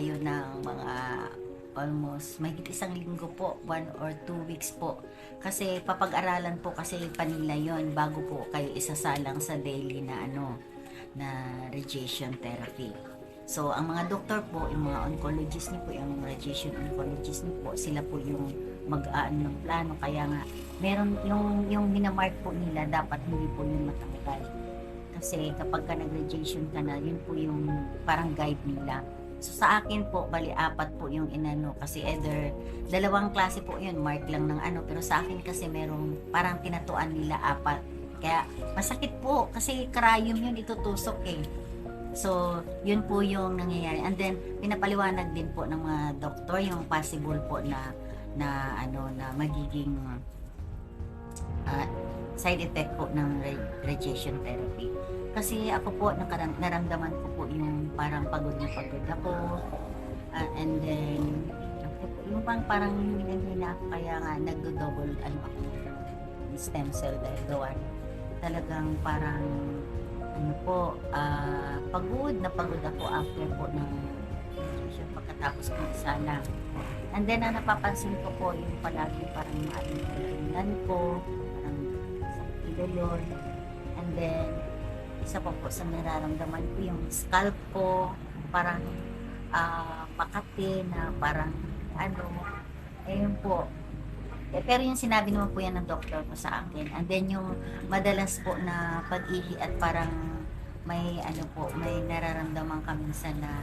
tayo ng mga almost mahigit isang linggo po, one or two weeks po. Kasi papag-aralan po kasi pa nila yon bago po kayo isasalang sa daily na ano, na radiation therapy. So, ang mga doktor po, yung mga oncologist niyo po, yung radiation oncologist niyo po, sila po yung mag-aan ng plano. Kaya nga, meron yung, yung minamark po nila, dapat hindi po yung matanggal. Kasi kapag ka nag-radiation ka na, yun po yung parang guide nila. So sa akin po, bali apat po yung inano kasi either dalawang klase po yun, mark lang ng ano. Pero sa akin kasi merong parang tinatuan nila apat. Kaya masakit po kasi karayom yun itutusok eh. So, yun po yung nangyayari. And then, pinapaliwanag din po ng mga doktor yung possible po na na ano na magiging ah, side effect po ng ra- radiation therapy. Kasi ako po, nakaram, naramdaman ko po yung parang pagod na pagod ako. Ah, and then, yung pang parang hinahina ako, kaya nga nagdo-double ano ako, stem cell dahil gawa talagang parang ano po, ah, pagod na pagod ako after po ng radiation pagkatapos ko sana. And then, ang napapansin ko po, yung palagi parang maalingan ko, parang sa ilolon. And then, isa pa po sa nararamdaman ko, yung scalp ko, parang ah, makati na parang ano, ayun po. Eh, pero yung sinabi naman po yan ng doktor ko sa akin. And then yung madalas po na pag-ihi at parang may ano po, may nararamdaman ka minsan na,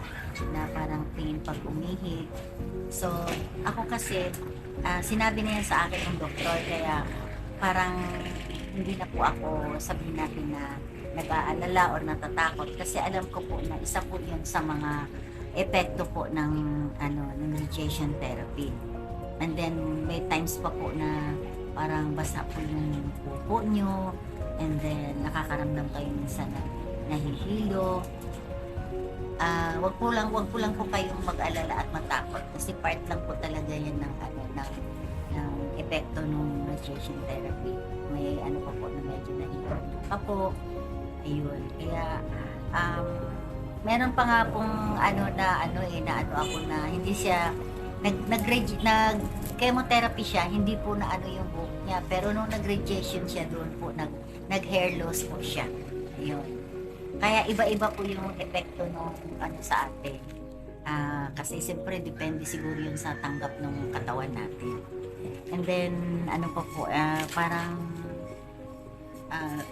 na parang pain pag umihi. So, ako kasi, ah, sinabi na yan sa akin ng doktor, kaya parang hindi na po ako sabihin natin na nag-aalala or natatakot kasi alam ko po na isa po yun sa mga epekto po ng ano ng radiation therapy. And then may times pa po na parang basa po yung pupo nyo and then nakakaramdam kayo minsan na nahihilo. Ah, wag po lang wag po lang po kayong mag-alala at matakot kasi part lang po talaga yan ng ano ng epekto ng radiation therapy. May ano pa po na medyo nahihilo pa po. Ayun. Kaya um, meron pa nga pong ano na ano eh na ano ako na hindi siya nag nag nag chemotherapy siya, hindi po na ano yung buhok niya. Pero nung nag-radiation siya doon po, nag, nag-hair loss po siya. Ayun. Kaya iba-iba po yung epekto nung ano sa atin. Ah, kasi siyempre depende siguro yun sa tanggap ng katawan natin. And then ano pa po, ah, parang ah,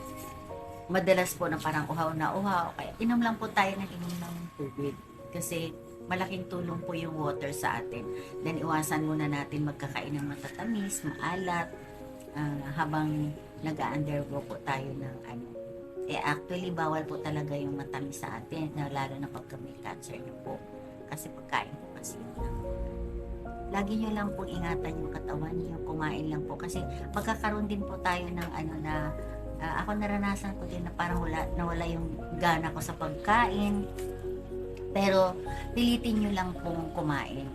madalas po na parang uhaw na uhaw. Kaya inom lang po tayo ng inom ng tubig. Kasi malaking tulong po yung water sa atin. Then iwasan muna natin magkakain ng matatamis, maalat, ah, habang nag-undergo po tayo ng ano. Eh actually bawal po talaga yung matamis sa atin, lalo na pagka may cancer na po. Kasi pagkain po kasi yun lang. Lagi nyo lang pong ingatan yung katawan nyo, kumain lang po. Kasi magkakaroon din po tayo ng ano na Ah, ako naranasan ko din na parang wala, nawala yung gana ko sa pagkain. Pero pilitin nyo lang pong kumain.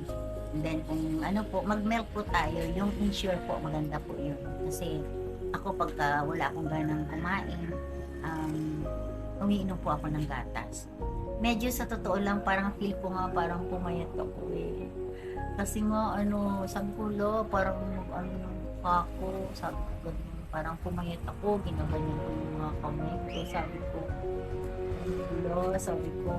And then kung ano po, mag-milk po tayo, yung ensure po, maganda po yun. Kasi ako pagka wala akong ganang kumain, um, umiinom po ako ng gatas. Medyo sa totoo lang, parang feel ko nga parang pumayat ako eh. Kasi nga, ano, sabi ko, lo, parang ano, ako, sabi ko, parang pumayat ako, ginaganyan ko yung mga kamay ko, sabi ko, lo, sabi ko,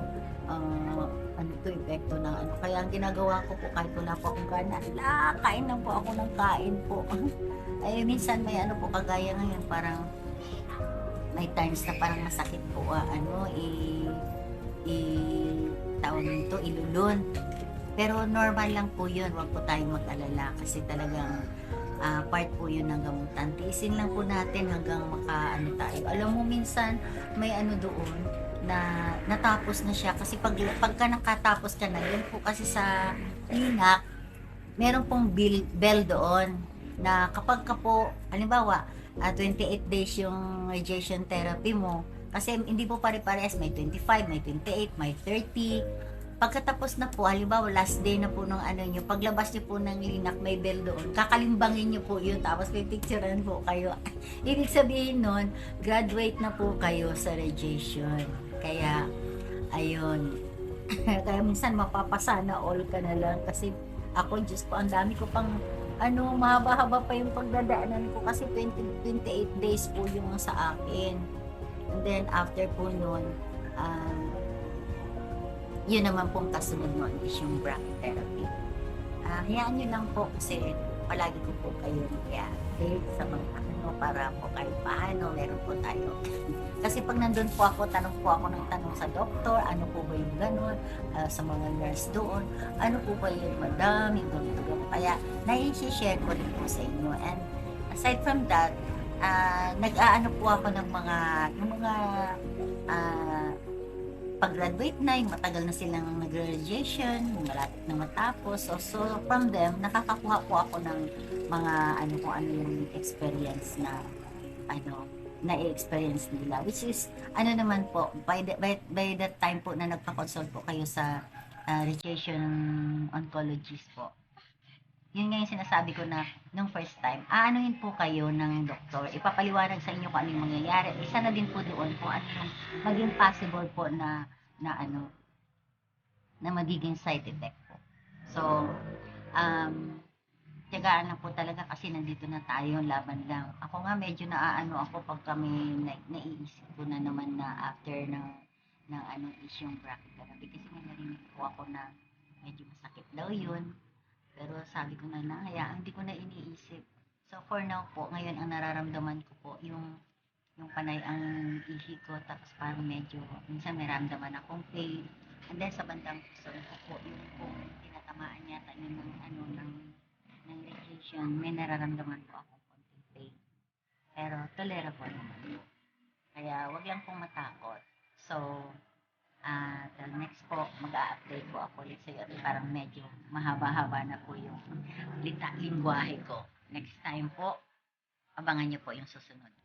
ah, ano to, epekto ng ano. Kaya ang ginagawa ko po, kahit wala po akong gana, la, kain lang po ako ng kain po. Ay, minsan may ano po, kagaya ngayon, parang, may times na parang masakit po, ah, ano, i, tawag nito, ilulun. Pero normal lang po yun, wag po tayong mag-alala kasi talagang ah, part po yun ng gamutan. Tiisin lang po natin hanggang makaano tayo. Alam mo minsan may ano doon na natapos na siya kasi pag pagka nakatapos ka na yun po kasi sa linak meron pong bill, bell doon na kapag ka po halimbawa ah, 28 days yung radiation therapy mo kasi hindi po pare-pares may 25, may 28, may 30 pagkatapos na po, halimbawa last day na po ng ano nyo, paglabas nyo po ng linak, may bell doon, kakalimbangin nyo po yun, tapos may picturean po kayo. Ibig sabihin nun, graduate na po kayo sa radiation. Kaya, ayun, Kaya minsan mapapasana all ka na lang kasi ako, Diyos ko, ang dami ko pang ano, mahaba-haba pa yung pagdadaanan ko kasi 20, 28 days po yung sa akin. And then after po nun, ah, yun naman pong kasunod nun is yung brachytherapy. Ah, hayaan nyo lang po kasi palagi ko po kayo kaya date sa mga ano para po kahit paano meron po tayo. kasi pag nandun po ako, tanong po ako ng tanong sa doktor, ano po ba yung ganun, ah, sa mga nurse doon, ano po ba yung madam, yung ganito, ganito. Kaya nai-share ko rin po sa inyo. And aside from that, ah, nag-aano po ako ng mga, yung mga ah, pag-graduate na, yung matagal na silang nag-graduation, malapit na matapos. So, so from them, nakakakuha po ako ng mga ano kung ano yung experience na ano na-experience nila which is ano naman po by the, by, by the time po na nagpa-consult po kayo sa uh, radiation oncologist po yun nga yung sinasabi ko na nung first time aanuhin po kayo ng doktor ipapaliwanag sa inyo kung ano yung mangyayari isa na din po doon kung ano yung maging possible po na na ano na magiging side effect po so um tiyagaan lang po talaga kasi nandito na tayo, laban lang. Ako nga medyo naaano ako pag kami na, naiisip ko na naman na after ng ng ano isyong brachytherapy kasi may narinig po ako na medyo masakit daw yun. Pero sabi ko na na, hayaan, hindi ko na iniisip. So for now po, ngayon ang nararamdaman ko po yung yung panay ang ihi ko tapos parang medyo minsan may ramdaman akong pain and then sa bandang puso ko po yung kung tinatamaan yata yun ng ano ng ng radiation, may nararamdaman po ako konting pain. Pero tolerable naman. Kaya wag lang pong matakot. So, ah till next po, mag-a-update po ako ulit sa iyo. Parang medyo mahaba-haba na po yung lita, lingwahe ko. Next time po, abangan niyo po yung susunod.